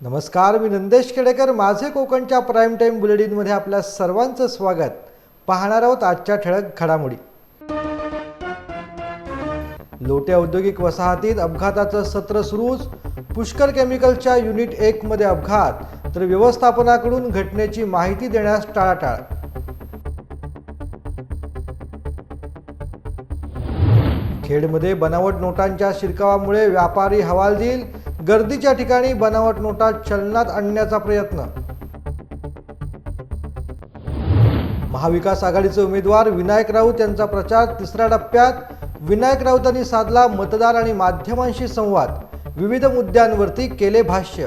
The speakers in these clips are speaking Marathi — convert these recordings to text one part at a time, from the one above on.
नमस्कार मी नंदेश खेडेकर. माझे कोकणच्या प्राईम टाईम बुलेटिनमध्ये आपल्या सर्वांचं स्वागत. पाहणार आहोत आजच्या ठळक घडामोडी. लोटे औद्योगिक वसाहतीत अपघाताचं सत्र सुरूच. पुष्कर केमिकलच्या युनिट एकमध्ये अपघात तर व्यवस्थापनाकडून घटनेची माहिती देण्यास टाळाटाळ. खेडमध्ये बनावट नोटांच्या शिरकावामुळे व्यापारी हवालदिल. गर्दीच्या ठिकाणी बनावट नोटा चलनात आणण्याचा प्रयत्न. महाविकास आघाडीचे उमेदवार विनायक राऊत यांचा प्रचार तिसऱ्या टप्प्यात. विनायक राऊतांनी साधला मतदार आणि माध्यमांशी संवाद. विविध मुद्द्यांवरती केले भाष्य.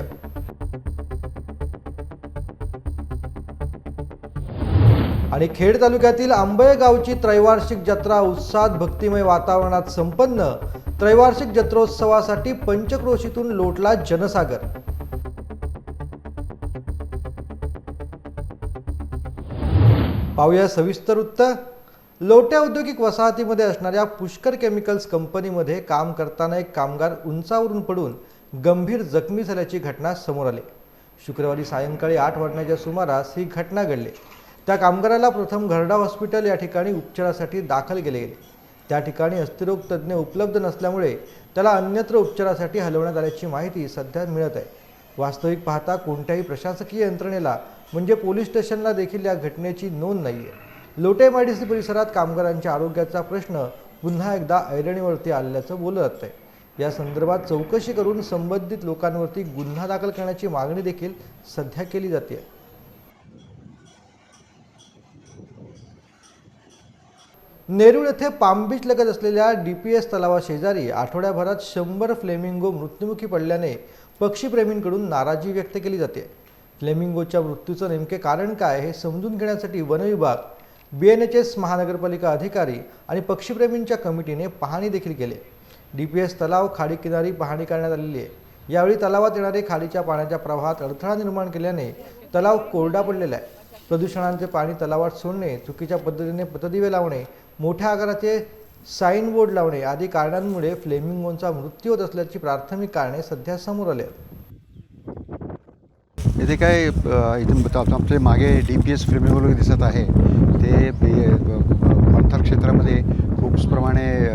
आणि खेड तालुक्यातील आंबळे गावची त्रैवार्षिक जत्रा उत्साहात भक्तिमय वातावरणात संपन्न. त्रैवार्षिक जत्रोत्सवासाठी पंचक्रोशीतून लोटला जनसागर. पाहूया सविस्तर वृत्त. लोट्या औद्योगिक वसाहतीमध्ये असणाऱ्या पुष्कर केमिकल्स कंपनीमध्ये काम करताना एक कामगार उंचावरून पडून गंभीर जखमी झाल्याची घटना समोर आली. शुक्रवारी सायंकाळी आठ वाजण्याच्या सुमारास ही घटना घडली. त्या कामगाराला प्रथम घरडा हॉस्पिटल या ठिकाणी उपचारासाठी दाखल केले गेले. त्या ठिकाणी अस्थिरोग तज्ज्ञ उपलब्ध नसल्यामुळे त्याला अन्यत्र उपचारासाठी हलवण्यात आल्याची माहिती सध्या मिळत आहे. वास्तविक पाहता कोणत्याही प्रशासकीय यंत्रणेला म्हणजे पोलीस स्टेशनला देखील या घटनेची नोंद नाही आहे लोटेमाडीसी परिसरात कामगारांच्या आरोग्याचा प्रश्न पुन्हा एकदा ऐरणीवरती आल्याचं बोललं जात आहे. या संदर्भात चौकशी करून संबंधित लोकांवरती गुन्हा दाखल करण्याची मागणी देखील सध्या केली जाते नेरूळ येथे पामबीच लगत असलेल्या डी पी एस तलावाशेजारी आठवड्याभरात शंभर फ्लेमिंगो मृत्युमुखी पडल्याने पक्षीप्रेमींकडून नाराजी व्यक्त केली जाते. फ्लेमिंगोच्या मृत्यूचं नेमके कारण काय हे समजून घेण्यासाठी वनविभाग बी एन एच एस महानगरपालिका अधिकारी आणि पक्षीप्रेमींच्या कमिटीने पाहणी देखील केली. डी पी एस तलाव खाडीकिनारी पाहणी करण्यात आलेली आहे. यावेळी तलावात येणारे खाडीच्या पाण्याच्या प्रवाहात अडथळा निर्माण केल्याने तलाव कोरडा पडलेला आहे. प्रदूषणांचे पाणी तलावात सोडणे चुकीच्या पद्धतीने पतदिवे लावणे मोठ्या आकाराचे साईन बोर्ड लावणे आदी कारणांमुळे फ्लेमिंगोंचा मृत्यू होत असल्याची प्राथमिक कारणे सध्या समोर आली आहेत. इथे काय इथून आपले मागे डी पी एस फ्लेमिंगो दिसत आहे. ते पंथर क्षेत्रामध्ये खूप प्रमाणे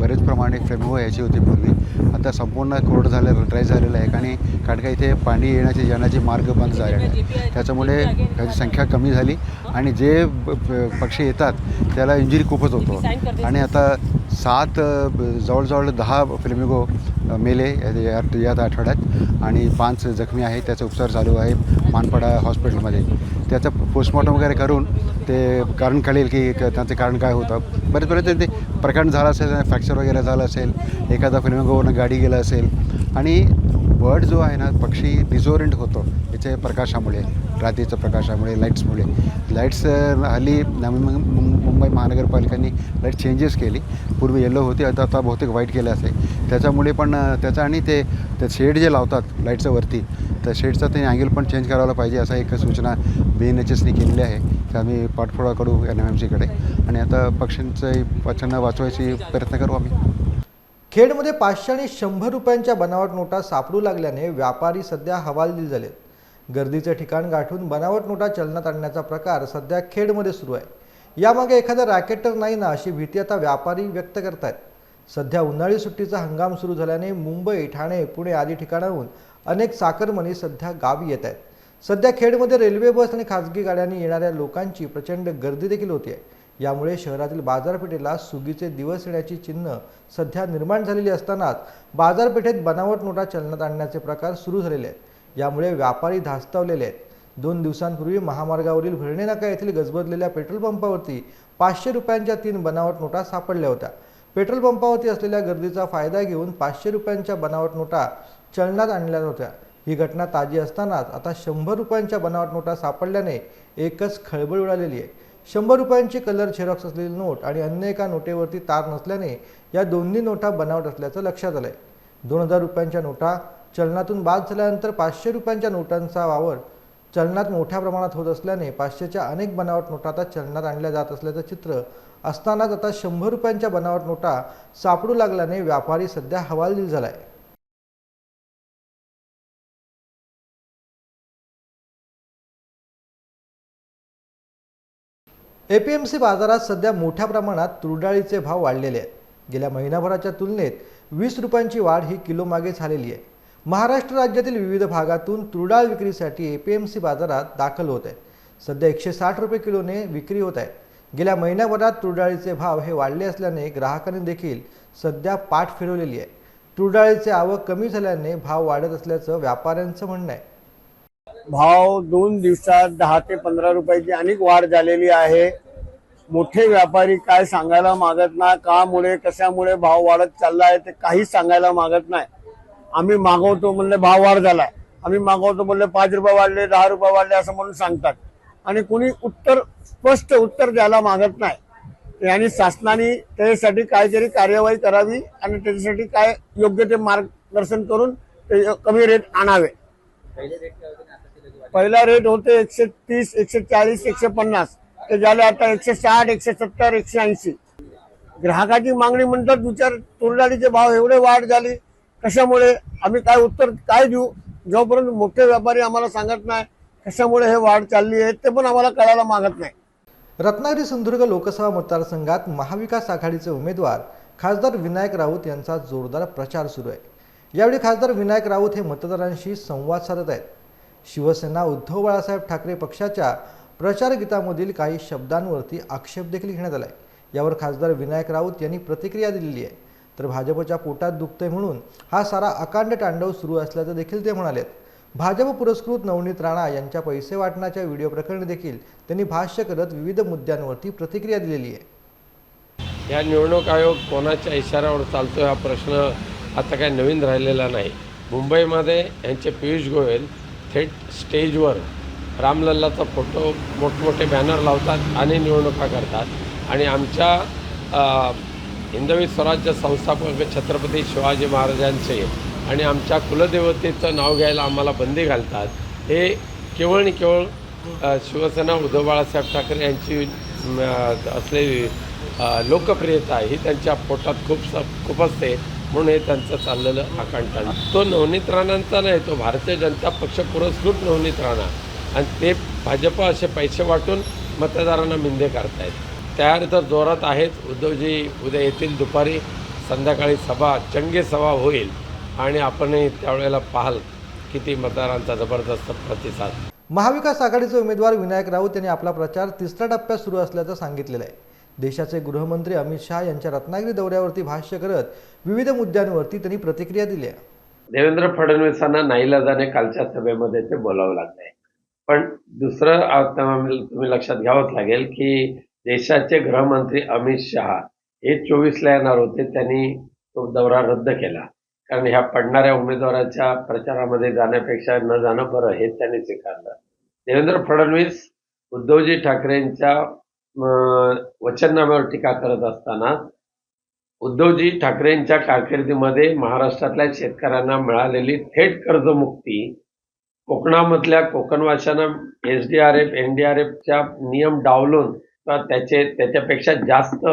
बरेच प्रमाणे फ्लेमिंगो हो यायची होती पूर्वी. आता संपूर्ण कोरड झालेलं ड्राय झालेलं आहे. आणि कारण का इथे पाणी येण्याचे येण्याचे मार्ग बंद झालेले आहेत. त्याच्यामुळे त्याची संख्या कमी झाली. आणि जे पक्षी येतात त्याला इंजुरी खूपच होतो. आणि आता सात जवळजवळ दहा फ्लेमिगो हो, मेले या- या- आठवड्यात. आणि पाच जखमी आहेत त्याचा उपचार चालू आहे. मानपाडा हॉस्पिटलमध्ये. त्याचं पोस्टमॉर्टम वगैरे करून ते कारण कळेल की क- कारण काय होतं. बरेच बरेच ते प्रकरण झालं असेल फ्रॅक्चर वगैरे झालं असेल एखादा फिल्मगोवरनं गाडी गेलं असेल. आणि बर्ड जो आहे ना पक्षी डिझोरेंट होतो. याच्या प्रकाशामुळे रात्रीच्या प्रकाशामुळे लाईट्समुळे लाईट्स हल्ली नवी मुं- मुंबई महानगरपालिकांनी लाइट चेंजेस केली. पूर्वी येलो होती आता आता बहुतेक व्हाईट केलं असेल. त्याच्यामुळे पण त्याचा आणि ते ते शेड जे लावतात लाईटचं वरती त्या शेडचा ते अँगल पण चेंज करायला पाहिजे असा एक सूचना बी एन एच एसनी केलेली आहे तर आम्ही पाठपुरावा करू एन एम एम सीकडे आणि आता पक्ष्यांचं पक्ष्यांना वाचवायची प्रयत्न करू आम्ही. खेडमध्ये पाचशे आणि शंभर रुपयांच्या बनावट नोटा सापडू लागल्याने व्यापारी सध्या हवालदिल झाले गर्दीचे ठिकाण गाठून बनावट नोटा चलनात आणण्याचा प्रकार सध्या खेडमध्ये सुरू आहे. यामागे एखादा रॅकेटर नाही ना अशी भीती आता व्यापारी व्यक्त करतायत. सध्या उन्हाळी सुट्टीचा हंगाम सुरू झाल्याने मुंबई ठाणे पुणे आदी ठिकाणाहून अनेक चाकरमणी सध्या गावी येत आहेत. सध्या खेडमध्ये रेल्वे बस आणि खाजगी गाड्यांनी येणाऱ्या लोकांची प्रचंड गर्दी देखील होती आहे. यामुळे शहरातील बाजारपेठेला सुगीचे दिवस येण्याची चिन्ह सध्या निर्माण झालेली असतानाच बाजारपेठेत बनावट नोटा चलनात आणण्याचे प्रकार सुरू झालेले आहेत. यामुळे व्यापारी धास्तावलेले आहेत. दोन दिवसांपूर्वी महामार्गावरील भरणे नाका येथील गजबजलेल्या पेट्रोल पंपावरती पाचशे रुपयांच्या तीन बनावट नोटा सापडल्या होत्या. पेट्रोल पंपावरती असलेल्या गर्दीचा फायदा घेऊन पाचशे रुपयांच्या बनावट नोटा चलनात आणल्या होत्या ही घटना ताजी असतानाच आता शंभर रुपयांच्या बनावट नोटा सापडल्याने एकच खळबळ उडालेली आहे. शंभर रुपयांची कलर झेरॉक्स असलेली नोट आणि अन्य एका नोटेवरती तार नसल्याने या दोन्ही नोटा बनावट असल्याचं लक्षात आलंय. दोन हजार रुपयांच्या नोटा चलनातून बाद झाल्यानंतर पाचशे रुपयांच्या नोटांचा वावर चलनात मोठ्या प्रमाणात होत असल्याने पाचशेच्या अनेक बनावट नोटा आता चलनात आणल्या जात असल्याचं चित्र असतानाच आता शंभर रुपयांच्या बनावट नोटा सापडू लागल्याने व्यापारी सध्या हवालदिल आहे ए पी एम सी बाजारात सध्या मोठ्या प्रमाणात तुरडाळीचे भाव वाढलेले आहेत. गेल्या महिनाभराच्या तुलनेत वीस रुपयांची वाढ ही किलोमागे झालेली आहे. महाराष्ट्र राज्यातील विविध भागातून तुरडाळ विक्रीसाठी ए पी एम सी बाजारात दाखल होत आहे सध्या एकशे साठ रुपये किलोने विक्री होत आहे. गेल्या महिन्याभरात तुरडाळीचे भाव हे वाढले असल्याने ग्राहकांनी देखील सध्या पाठ फिरवलेली आहे. तुरडाळीचे आवक कमी झाल्याने भाव वाढत असल्याचं व्यापाऱ्यांचं म्हणणं आहे. भाव दोन दिवसात दहा ते पंधरा रुपयाची अनेक वाढ झालेली आहे. मोठे व्यापारी काय सांगायला मागत नाही कामुळे कशामुळे भाव वाढत चालला आहे ते काहीच सांगायला मागत नाही. आम्ही मागवतो म्हणले भाव वाढ झालाय आम्ही मागवतो म्हणले पाच रुपये वाढले दहा रुपये वाढले असं म्हणून सांगतात. आणि कुणी उत्तर स्पष्ट उत्तर द्यायला मागत नाही. आणि शासनाने त्याच्यासाठी काहीतरी कार्यवाही करावी आणि त्याच्यासाठी काय योग्य ते मार्गदर्शन करून ते कमी रेट आणावे. पहिला रेट होते एकशे तीस एकशे चाळीस एकशे पन्नास ते झाले आता एकशे साठ एकशे सत्तर एकशे ऐंशी ग्राहकाची मागणी म्हणतात विचार तुरडाळीचे भाव एवढे वाढ झाली कशामुळे आम्ही काय उत्तर काय देऊ? जोपर्यंत मोठे व्यापारी आम्हाला सांगत नाही कशामुळे हे वाढ चालली आहे? ते पण आम्हाला कळायला मागत नाही. रत्नागिरी सिंधुदुर्ग लोकसभा मतदारसंघात महाविकास आघाडीचे उमेदवार खासदार विनायक राऊत यांचा जोरदार प्रचार सुरू आहे. यावेळी खासदार विनायक राऊत हे मतदारांशी संवाद साधत आहेत. शिवसेना उद्धव बाळासाहेब ठाकरे पक्षाच्या प्रचार गीतामधील काही शब्दांवरती आक्षेप देखील घेण्यात आला आहे यावर खासदार विनायक राऊत यांनी प्रतिक्रिया दिलेली आहे. तर भाजपच्या पोटात दुखतंय म्हणून हा सारा अकांड तांडव सुरू असल्याचं देखील ते म्हणालेत. भाजप पुरस्कृत नवनीत राणा यांच्या पैसे वाटण्याच्या व्हिडिओ प्रकरणी देखील त्यांनी भाष्य करत विविध मुद्द्यांवरती प्रतिक्रिया दिलेली आहे. या निवडणूक आयोग कोणाच्या इशाऱ्यावर चालतो हा प्रश्न आता काही नवीन राहिलेला नाही. मुंबईमध्ये यांचे पियुष गोयल थेट स्टेजवर रामलल्लाचा फोटो मोठमोठे बॅनर लावतात आणि निवडणुका करतात. आणि आमच्या हिंदवी स्वराज्य संस्थापक छत्रपती शिवाजी महाराजांचे आणि आमच्या कुलदेवतेचं नाव घ्यायला आम्हाला बंदी घालतात. हे केवळ आणि केवळ शिवसेना उद्धव बाळासाहेब ठाकरे यांची असलेली लोकप्रियता ही त्यांच्या पोटात खूप स खूप असते. म्हणून हे त्यांचं चाललेलं आकांठन तो नवनीत राणांचा नाही तो भारतीय जनता पक्ष पुरस्कृत नवनीत राणा. आणि ते भाजप असे पैसे वाटून मतदारांना मिंदे करतायत. तयार तर जोरात आहेच उद्धवजी उद्या येतील दुपारी. संध्याकाळी सभा चंगे सभा होईल. आणि आपणही त्यावेळेला पाहाल किती मतदारांचा जबरदस्त प्रतिसाद. महाविकास आघाडीचे उमेदवार विनायक राऊत यांनी आपला प्रचार तिसऱ्या टप्प्यात सुरू असल्याचं सांगितलेलं आहे. देशाचे गृहमंत्री अमित शहा यांच्या रत्नागिरी दौऱ्यावरती भाष्य करत विविध मुद्द्यांवरती त्यांनी प्रतिक्रिया दिल्या. देवेंद्र फडणवीसांना नाईलाजाने कालच्या सभेमध्ये ते बोलावं लागले. पण दुसरं तुम्ही लक्षात घ्यावंच लागेल की देशाचे गृहमंत्री अमित शहा हे चोवीसला येणार होते त्यांनी तो दौरा रद्द केला. कारण ह्या पडणाऱ्या उमेदवाराच्या प्रचारामध्ये जाण्यापेक्षा न जाणं बरं हे त्यांनी स्वीकारलं. देवेंद्र फडणवीस उद्धवजी ठाकरेंच्या वचननाम्यावर टीका करत असताना उद्धवजी ठाकरेंच्या कारकिर्दीमध्ये महाराष्ट्रातल्या शेतकऱ्यांना मिळालेली थेट कर्जमुक्ती कोकणामधल्या कोकणवाशांना S D R F N D R एफच्या नियम डावलून किंवा त्याचे त्याच्यापेक्षा जास्त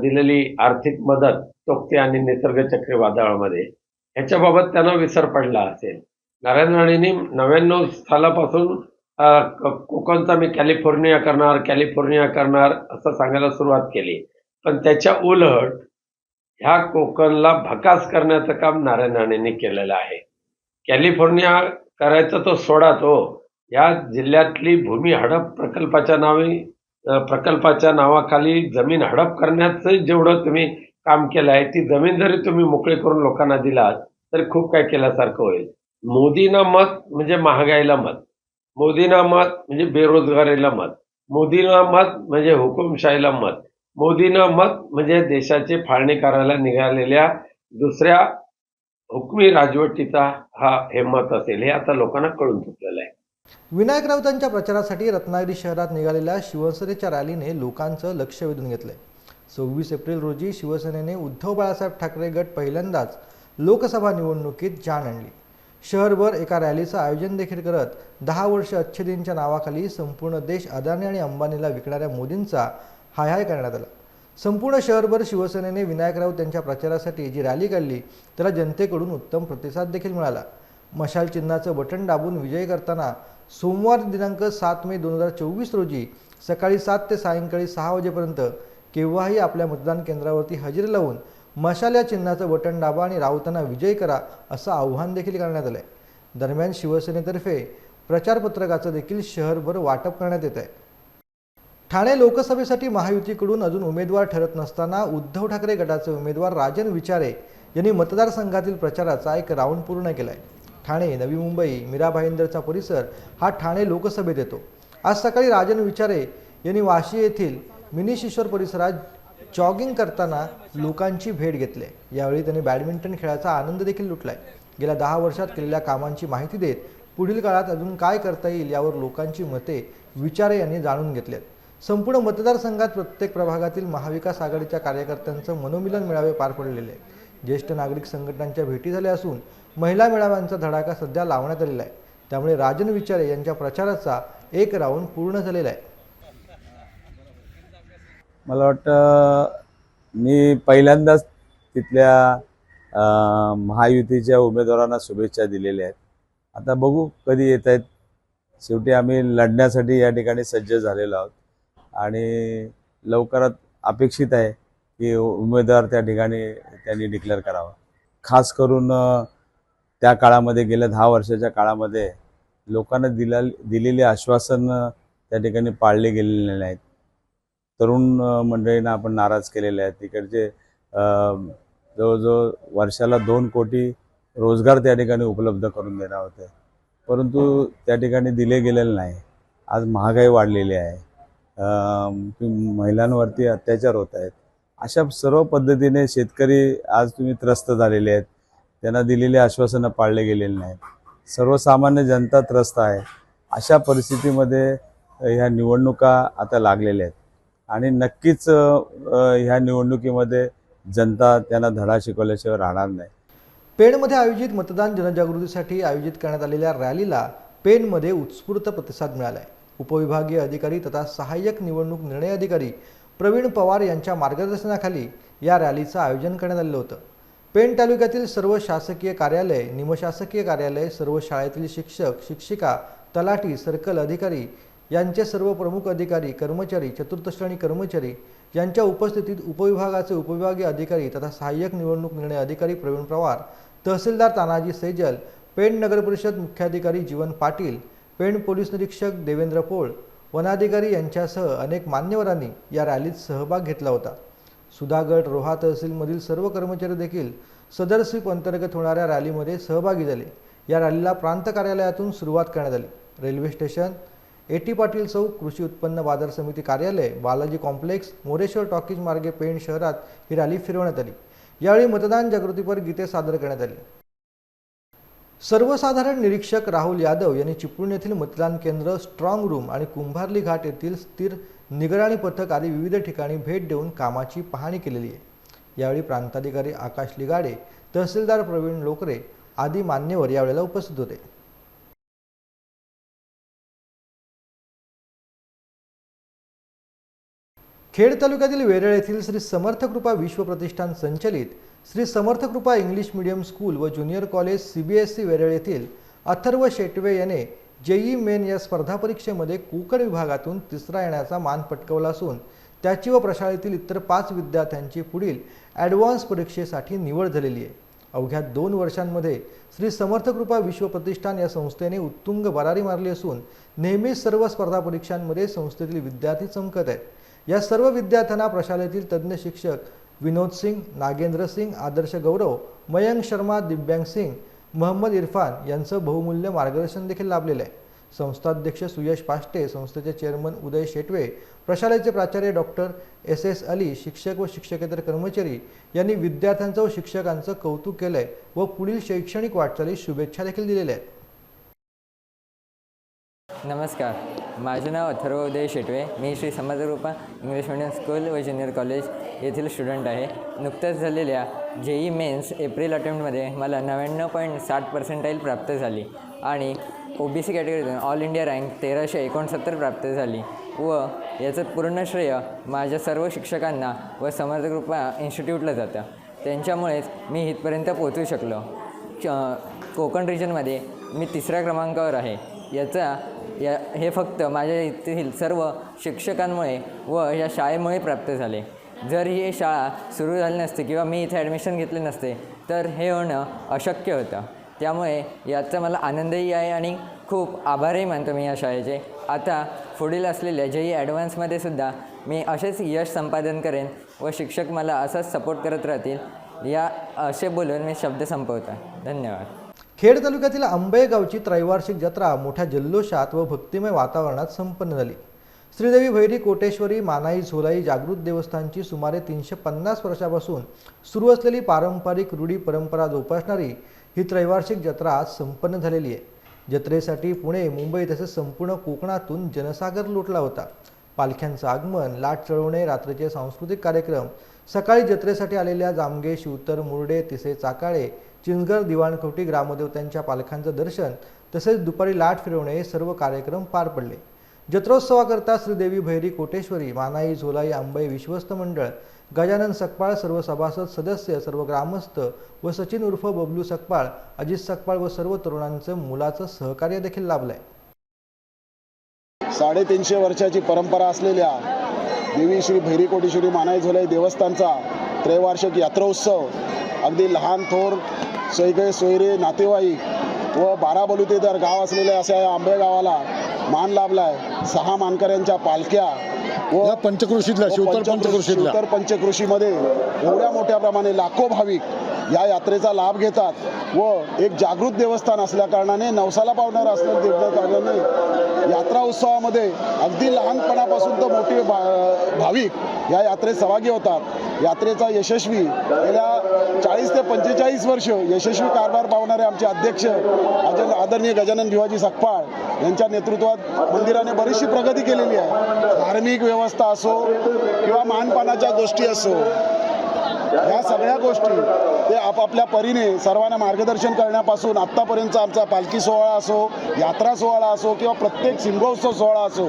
दिलेली आर्थिक मदत तोक्ती आणि निसर्ग चक्रीवादळामध्ये ह्याच्याबाबत त्यांना विसर पडला असेल. नारायण राणेंनी नव्याण्णव सालापासून कोकणचा मी कॅलिफोर्निया करणार कॅलिफोर्निया करणार असं सांगायला सुरुवात केली. पण त्याच्या उलट ह्या कोकणला भकास करण्याचं काम नारायण राणेंनी केलेलं आहे. कॅलिफोर्निया करायचा तो सोडा तो. या जिल्ह्यातली भूमी हडप प्रकल्पाच्या नावे प्रकल्पाच्या नावाखाली जमीन हडप करण्याचं जेवढं तुम्ही काम केलं आहे ती जमीन जरी तुम्ही मोकळी करून लोकांना दिलात तरी खूप काय केल्यासारखं होईल. मोदींना मत म्हणजे महागाईला मत. मोदींना मत म्हणजे बेरोजगारीला मत. मोदींना मत म्हणजे हुकुमशाहीला मत. मोदींना मत म्हणजे देशाची फाळणी करायला निघालेल्या दुसऱ्या हुकमी राजवटीचा हा हे मत असेल हे आता लोकांना कळून चुकलेलं आहे. विनायक राऊतांच्या प्रचारासाठी रत्नागिरी शहरात निघालेल्या शिवसेनेच्या रॅलीने लोकांचं लक्ष वेधून घेतलंय. सव्वीस एप्रिल रोजी शिवसेनेने उद्धव बाळासाहेब ठाकरे गट पहिल्यांदाच लोकसभा निवडणुकीत जाण आणली. शहरभर एका रॅलीचं आयोजन देखील करत दहा वर्ष अच्छेदींच्या नावाखाली संपूर्ण देश अदानी आणि अंबानीला विकणाऱ्या मोदींचा हाय हाय करण्यात आला. संपूर्ण शहरभर शिवसेनेने विनायक राऊत यांच्या प्रचारासाठी जी रॅली काढली त्याला जनतेकडून उत्तम प्रतिसाद देखील मिळाला. मशाल चिन्हाचं बटन दाबून विजय करताना सोमवार दिनांक सात मे दोन हजार चोवीस रोजी सकाळी सात ते सायंकाळी सहा वाजेपर्यंत केव्हाही आपल्या मतदान केंद्रावरती हजेरी लावून मशाल या चिन्हाचं बटन दाबा आणि राऊतांना विजयी करा असं आव्हान देखील करण्यात आलं आहे दरम्यान शिवसेनेतर्फे प्रचारपत्रकाचं देखील शहरभर वाटप करण्यात येत आहे ठाणे लोकसभेसाठी महायुतीकडून अजून उमेदवार ठरत नसताना उद्धव ठाकरे गटाचे उमेदवार राजन विचारे यांनी मतदारसंघातील प्रचाराचा एक राऊंड पूर्ण केला आहे ठाणे नवी मुंबई मीरा भाईंदरचा परिसर हा ठाणे लोकसभेत येतो. आज सकाळी राजन विचारे यांनी वाशी येथील मिनी शिशोर परिसरात जॉगिंग करताना लोकांची भेट घेतली. आहे. यावेळी त्यांनी बॅडमिंटन खेळाचा आनंद देखील लुटलाय. गेल्या दहा वर्षात केलेल्या कामांची माहिती देत पुढील काळात अजून काय करता येईल यावर लोकांची मते विचारे यांनी जाणून घेतलेत. संपूर्ण मतदारसंघात प्रत्येक प्रभागातील महाविकास आघाडीच्या कार्यकर्त्यांचं मनोमिलन मेळावे पार पडलेले. ज्येष्ठ नागरिक संघटनांच्या भेटी झाल्या असून महिला मेळाव्यांचा धडाका सध्या लावण्यात आलेला आहे. त्यामुळे राजन विचारे यांच्या प्रचाराचा एक राऊंड पूर्ण झालेला आहे. मला वाटतं मी पहिल्यांदाच तिथल्या महायुतीच्या उमेदवारांना शुभेच्छा दिलेल्या आहेत. आता बघू कधी येत आहेत. शेवटी आम्ही लढण्यासाठी या ठिकाणी सज्ज झालेलो आहोत. आणि लवकरात अपेक्षित आहे की उमेदवार त्या ठिकाणी त्यांनी डिक्लेअर करावा. खास करून त्या काळामध्ये गेल्या दहा वर्षाच्या काळामध्ये लोकांना दिला दिलेले आश्वासन त्या ठिकाणी पाळले गेलेले नाहीत. तरुण मंडळींना आपण नाराज केलेले आहेत. तिकडचे जवळजवळ वर्षाला दोन कोटी रोजगार त्या ठिकाणी उपलब्ध करून देणार होते. परंतु त्या ठिकाणी दिले गेलेले नाही. आज महागाई वाढलेली आहे. महिलांवरती अत्याचार होत आहेत. अशा सर्व पद्धतीने शेतकरी आज तुम्ही त्रस्त झालेले आहेत. त्यांना दिलेली आश्वासनं पाळले गेलेले नाहीत. सर्वसामान्य जनता त्रस्त आहे. अशा परिस्थितीमध्ये ह्या निवडणुका आता लागलेल्या आहेत. आणि नक्कीच ह्या निवडणुकीमध्ये जनता त्यांना धडा शिकवल्याशिवाय राहणार नाही. पेणमध्ये आयोजित मतदान जनजागृतीसाठी आयोजित करण्यात आलेल्या रॅलीला पेणमध्ये उत्स्फूर्त प्रतिसाद मिळाला आहे उपविभागीय अधिकारी तथा सहाय्यक निवडणूक निर्णय अधिकारी प्रवीण पवार यांच्या मार्गदर्शनाखाली या रॅलीचं आयोजन करण्यात आलेलं होतं. पेण तालुक्यातील सर्व शासकीय कार्यालय निमशासकीय कार्यालय सर्व शाळेतील शिक्षक शिक्षिका तलाठी सर्कल अधिकारी यांचे सर्व प्रमुख अधिकारी कर्मचारी चतुर्थश्रेणी कर्मचारी यांच्या उपस्थितीत उपविभागाचे उपविभागीय अधिकारी तथा सहाय्यक निवडणूक निर्णय अधिकारी प्रवीण पवार तहसीलदार तानाजी सेजल पेण नगरपरिषद मुख्याधिकारी जीवन पाटील पेण पोलीस निरीक्षक देवेंद्र पोळ वनाधिकारी यांच्यासह अनेक मान्यवरांनी या रॅलीत सहभाग घेतला होता. सुधागड रोहा तहसीलमधील सर्व कर्मचारी देखील सदर स्वीप अंतर्गत होणाऱ्या रॅलीमध्ये सहभागी झाले. या रॅलीला प्रांत कार्यालयातून सुरुवात करण्यात आली. Railway station A T Patil चौक कृषी उत्पन्न बाजार समिती कार्यालय बालाजी कॉम्प्लेक्स मोरेश्वर टॉकीज मार्गे पेण शहरात ही रॅली फिरवण्यात आली. यावेळी मतदान जागृतीपर गीते सादर करण्यात आली. सर्वसाधारण निरीक्षक राहुल यादव यांनी चिपळूण येथील मतदान केंद्र स्ट्रॉंग रूम आणि कुंभारली घाट येथील स्थिर निगराणी पथक आदी विविध ठिकाणी भेट देऊन कामाची पाहणी केलेली आहे. यावेळी प्रांताधिकारी आकाश लिगाडे तहसीलदार प्रवीण लोकरे आदी मान्यवर यावेळेला उपस्थित होते. खेड तालुक्यातील वेरळ येथील श्री समर्थकृपा विश्व प्रतिष्ठान संचलित Shri Samarthkrupa English medium school व junior college C B S C Veral येथील अथर्व शेटवे याने जेई मेन या स्पर्धा परीक्षेमध्ये कोकण विभागातून तिसरा येण्याचा मान पटकवला असून त्याची व प्रशाळेतील इतर पाच विद्यार्थ्यांची पुढील ॲडव्हान्स परीक्षेसाठी निवड झालेली आहे. अवघ्या दोन वर्षांमध्ये श्री समर्थकृपा विश्व प्रतिष्ठान या संस्थेने उत्तुंग बरारी मारली असून नेहमीच सर्व स्पर्धा परीक्षांमध्ये संस्थेतील विद्यार्थी चमकत आहेत. या सर्व विद्यार्थ्यांना प्रशालेतील तज्ज्ञ शिक्षक विनोद सिंग नागेंद्र सिंग आदर्श गौरव मयंक शर्मा दिव्यांग सिंग महम्मद इरफान यांचं बहुमूल्य मार्गदर्शन देखील लाभलेलं आहे. संस्थाध्यक्ष सुयश पाष्टे संस्थेचे चेअरमन उदय शेटवे प्रशालेचे प्राचार्य डॉक्टर एस एस अली शिक्षक व शिक्षकेतर कर्मचारी यांनी विद्यार्थ्यांचं व शिक्षकांचं कौतुक केलंय व पुढील शैक्षणिक वाटचालीस शुभेच्छा देखील दिलेल्या आहेत. नमस्कार. माझे नाव अथर्व उदय शेटवे. मी Shri Samajrupa English medium school व ज्युनियर कॉलेज येथील स्टुडंट आहे. नुकत्याच झालेल्या जेई मेन्स एप्रिल अटेम्प्टमध्ये मला नव्याण्णव पॉईंट साठ पर्सेंटाईल प्राप्त झाली आणि ओ बी सी कॅटेगरीतून ऑल इंडिया रँक तेराशे एकोणसत्तर प्राप्त झाली व याचं पूर्ण श्रेय माझ्या सर्व शिक्षकांना व समर्थकृपा इन्स्टिट्यूटला जातं. त्यांच्यामुळेच मी इथपर्यंत पोहोचू शकलो. च- कोकण रिजनमध्ये मी तिसऱ्या क्रमांकावर आहे. याचा या हे फक्त माझ्या येथील सर्व शिक्षकांमुळे व या शाळेमुळे प्राप्त झाले. जर ही शाळा सुरू झाली नसते किंवा मी इथे ॲडमिशन घेतले नसते तर हे होणं अशक्य होतं. त्यामुळे याचा मला आनंदही आहे आणि खूप आभारही मानतो मी या शाळेचे. आता पुढील असलेल्या जेई ॲडव्हान्समध्ये सुद्धा मी असेच यश संपादन करेन व शिक्षक मला असाच सपोर्ट करत राहतील या असे बोलून मी शब्द संपवतो. धन्यवाद. खेड तालुक्यातील आंबेगावची त्रैवार्षिक जत्रा मोठ्या जल्लोषात व भक्तिमय वातावरणात संपन्न झाली. श्रीदेवी भैरी कोटेश्वरी मानाई झोलाई जागृत देवस्थानची सुमारे तीनशे पन्नास वर्षापासून सुरू असलेली पारंपरिक रूढी परंपरा जोपासणारी ही त्रैवार्षिक जत्रा आज संपन्न झालेली आहे. जत्रेसाठी पुणे मुंबई तसेच संपूर्ण कोकणातून जनसागर लोटला होता. पालख्यांचं आगमन लाट चढवणे रात्रीचे सांस्कृतिक कार्यक्रम सकाळी जत्रेसाठी आलेल्या जामगे शिवतर मुरडे तिसे चाकाळे चिंचगर दिवाणखवटी ग्रामदेवतांच्या पालख्यांचं दर्शन तसेच दुपारी लाट फिरवणे हे सर्व कार्यक्रम पार पडले. जत्रोत्सवाकरता श्रीदेवी भैरी कोटेश्वरी मानाई झोलाई आंबई विश्वस्त मंडळ गजानन सकपाळ सर्व सभासद सदस्य सर्व ग्रामस्थ व सचिन उर्फ बबलू सकपाळ अजित सकपाळ व सर्व तरुणांचं मुलाचं सहकार्य देखील लाभलंय. साडेतीनशे वर्षाची परंपरा असलेल्या देवी श्री भैरी कोटेश्वरी मानाई झोलाई देवस्थानचा त्रैवार्षिक यात्रोत्सव अगदी लहान थोर सैगे सोयरे नातेवाईक व बारा बलुतेदार गाव असलेल्या अशा या आंबे गावाला मान लाभलाय. सहा मानकऱ्यांच्या पालख्या व पंचकृषीतल्या शिवतर पंचकृषीतल्या. शिवतर पंचकृषीमध्ये एवढ्या मोठ्या प्रमाणे लाखो भाविक या यात्रेचा लाभ घेतात व एक जागृत देवस्थान असल्या कारणाने नवसाला पावणारं असल्या देवस्थान यात्रा उत्सवामध्ये अगदी लहानपणापासून तर मोठे भा- भाविक या यात्रेत सहभागी होतात. यात्रेचा यशस्वी गेल्या चाळीस ते पंचेचाळीस वर्ष यशस्वी कारभार पावणारे आमचे अध्यक्ष आजन आदरणीय गजानन भिवाजी सकपाळ यांच्या नेतृत्वात मंदिराने बरीचशी प्रगती केलेली आहे. धार्मिक व्यवस्था असो किंवा मानपानाच्या गोष्टी असो ह्या सगळ्या गोष्टी ते आपापल्या परीने सर्वांना मार्गदर्शन करण्यापासून आत्तापर्यंतचा आमचा पालखी सोहळा असो यात्रा सोहळा असो किंवा प्रत्येक सिंहोत्सव सोहळा असो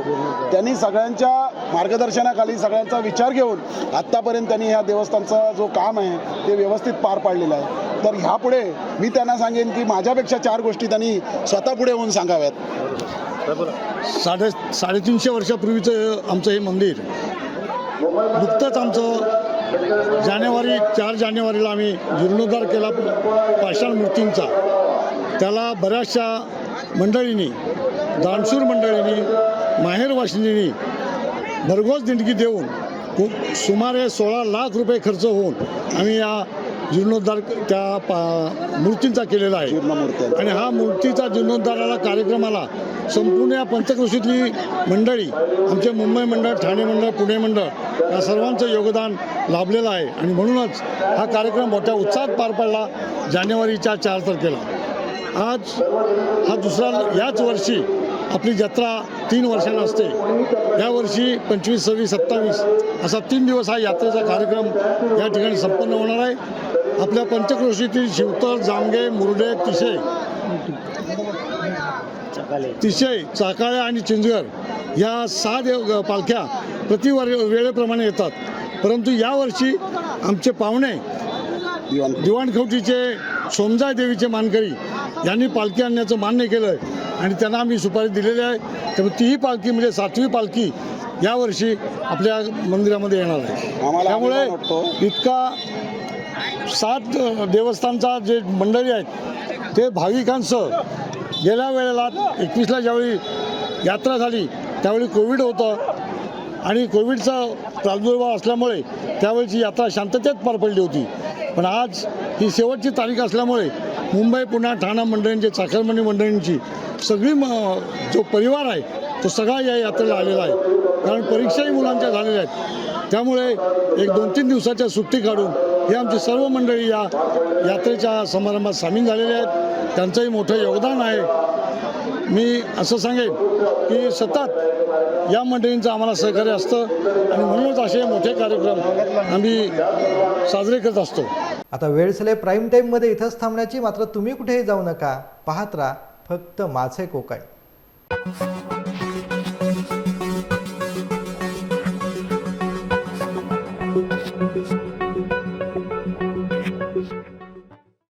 त्यांनी सगळ्यांच्या मार्गदर्शनाखाली सगळ्यांचा विचार घेऊन आत्तापर्यंत त्यांनी ह्या देवस्थानचा जो काम आहे ते व्यवस्थित पार पाडलेलं आहे. तर ह्यापुढे मी त्यांना सांगेन की माझ्यापेक्षा चार गोष्टी त्यांनी स्वतः पुढे होऊन सांगाव्यात. साडे साडेतीनशे वर्षापूर्वीचं आमचं हे मंदिर नुकतंच आमचं जानेवारी चार जानेवारीला आम्ही जीर्णोद्धार केला पाषाण मूर्तींचा. त्याला बऱ्याचशा मंडळींनी दानशूर मंडळींनी माहेरवासिनींनी भरघोस देणगी देऊन खूप सुमारे सोळा लाख रुपये खर्च होऊन आम्ही या जीर्णोद्धार त्या पा मूर्तींचा केलेला आहे. आणि हा मूर्तीचा जीर्णोद्धाराला कार्यक्रमाला संपूर्ण या पंचकृषीतली मंडळी आमचे मुंबई मंडळ ठाणे मंडळ पुणे मंडळ या सर्वांचं योगदान लाभलेलं आहे. आणि म्हणूनच हा कार्यक्रम मोठ्या उत्साहात पार पडला जानेवारीच्या चार तारखेला. आज हा दुसरा याच वर्षी आपली जत्रा तीन वर्षांना असते. यावर्षी पंचवीस सव्वीस सत्तावीस असा तीन दिवस हा यात्रेचा कार्यक्रम या ठिकाणी संपन्न होणार आहे. आपल्या पंचक्रोशीतील शिवतर जामगे मुरडे तिशे. तिशे चाकाळे आणि चिंचगर या सहा देव पालख्या प्रति वर वेळेप्रमाणे येतात. परंतु यावर्षी आमचे पाहुणे दिवाण दिवाणखवटीचे सोमजाय देवीचे मानकरी यांनी पालखी आणण्याचं मान्य केलं आहे आणि त्यांना आम्ही सुपारी दिलेली आहे. त्यामुळे तीही पालखी म्हणजे सातवी पालखी यावर्षी आपल्या मंदिरामध्ये येणार आहे. त्यामुळे. इतका सात देवस्थानचा जे मंडळी आहेत ते भाविकांसह गेल्या वेळेला एकवीसला ज्यावेळी यात्रा झाली त्यावेळी कोविड होतं आणि कोविडचा प्रादुर्भाव असल्यामुळे त्यावेळीची यात्रा शांततेत पार पडली होती. पण आज ही शेवटची तारीख असल्यामुळे मुंबई पुणे ठाणा मंडळींची चाकरमणी मंडळींची सगळी म जो परिवार आहे तो सगळा या यात्रेला आलेला आहे. कारण परीक्षाही मुलांच्या झालेल्या आहेत. त्यामुळे एक दोन तीन दिवसाच्या सुट्टी काढून हे आमची सर्व मंडळी या यात्रेच्या समारंभात सामील झालेले आहेत. त्यांचंही मोठं योगदान आहे. मी असं सांगेन की सतत या मंडळींचं आम्हाला सहकार्य असतं आणि म्हणूनच असे मोठे कार्यक्रम आम्ही साजरे करत असतो. आता वेळ झाले प्राईम टाईममध्ये इथंच थांबण्याची मात्र तुम्ही कुठेही जाऊ नका. पाहत राहा फक्त माझे कोकण.